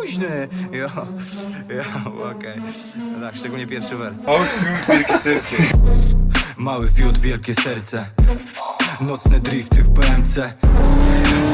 Luźny. Jo, jo, okej. Tak, szczególnie pierwszy wers. Mały fiut, wielkie serce. Mały fiut, wielkie serce Nocne drifty w BMC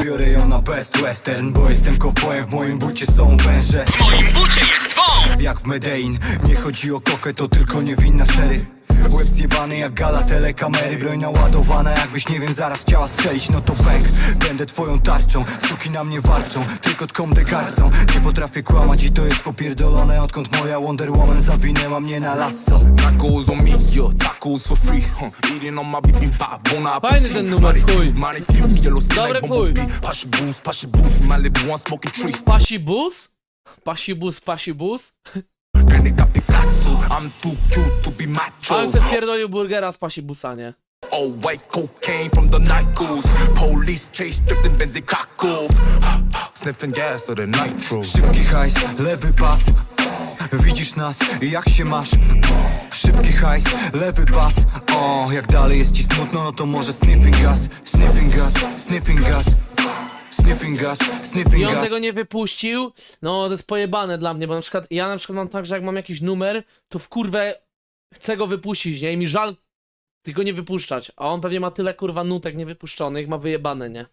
Biorę ją na Best Western Bo jestem kowbojem, w moim bucie są węże W moim bucie jest wąż Jak w Medein Nie chodzi o kokę, to tylko niewinna szery Łeb zjebany jak gala telekamery Broń naładowana, jakbyś nie wiem zaraz chciała strzelić No to pęk, będę twoją tarczą Suki na mnie warczą, tylko tką de garçon Nie potrafię kłamać i to jest popierdolone Odkąd moja Wonder Woman zawinęła mnie na lasso Tacos on me, yeah, tacos for free. Huh. Eating on my bibimbap, bon Fajny appetit. ten numer, Money chuj. money few, yellow skin Dobry like chuj. bumblebee. Smoking trees. Pasibus? Pasibus, pasibus? Then Picasso, I'm too cute to be macho. Ale se wpierdolił burgera z pasibusa, nie? Oh, white cocaine from the Nikos. Police chase drifting cock off. Sniffing gas of the nitro. Szybki hajs, lewy pas Widzisz nas, jak się masz? Szybki hajs, lewy pas O, jak dalej jest ci smutno, no to może sniffing gas Sniffing gas, sniffing gas Sniffing gas, I sniffing on gas tego nie wypuścił, no to jest pojebane dla mnie, bo na przykład ja na przykład mam tak, że jak mam jakiś numer, to w kurwę chcę go wypuścić, nie? I mi żal tylko nie wypuszczać, a on pewnie ma tyle kurwa nutek niewypuszczonych, ma wyjebane, nie?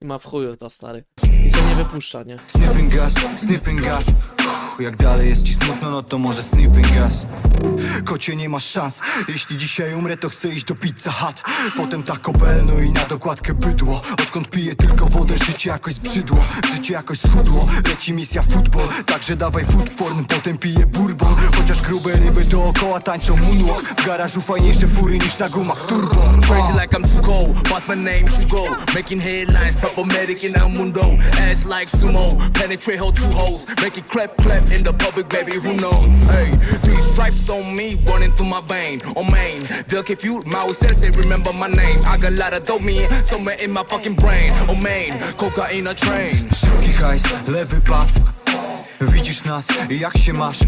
I ma w chuju to stary. I se nie wypuszcza, nie? Sniffing gas, sniffing gas Jak dalej jest ci smutno, no to może sniffing gas. Kocie nie masz szans. Jeśli dzisiaj umrę, to chcę iść do Pizza Hut. Potem Taco Bell, no i na dokładkę bydło. Odkąd piję tylko wodę, życie jakoś zbrzydło Życie jakoś schudło, leci misja futbol. Także dawaj food porn, potem piję bourbon. Chociaż grube ryby dookoła tańczą moonwalk. W garażu fajniejsze fury niż na gumach turbo. Crazy like I'm too cold. Boss my name, Shugo. Making headlines, purple medic in El Mundo. Ass like sumo. Penetrate her two holes. Make it clap, clap in the public, baby. Who knows? Hey, three stripes on me, running through my vein. On main, Del confused. My sensei, remember my name. I got a lot of dopamine somewhere in my fucking brain. On main, cocaine a train. Szybki hajs, lewy pas Widzisz nas, jak się masz?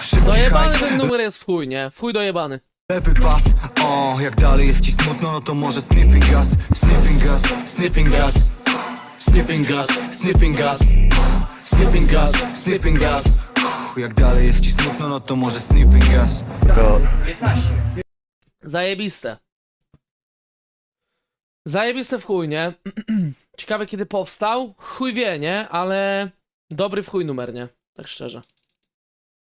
Szybki Dojebany hajs, ten numer jest w chuj, nie? W chuj dojebany. Lewy pas, o, jak dalej jest ci smutno, no to może sniffing gas, sniffing gas, sniffing gas, sniffing gas, sniffing gas, sniffing gas, sniffing gas. Jak dalej jest ci smutno, no to może sniffing gas. Zajebiste. Zajebiste w chuj, nie? Ciekawe kiedy powstał. Chuj wie, nie? Ale dobry w chuj numer, nie? Tak szczerze.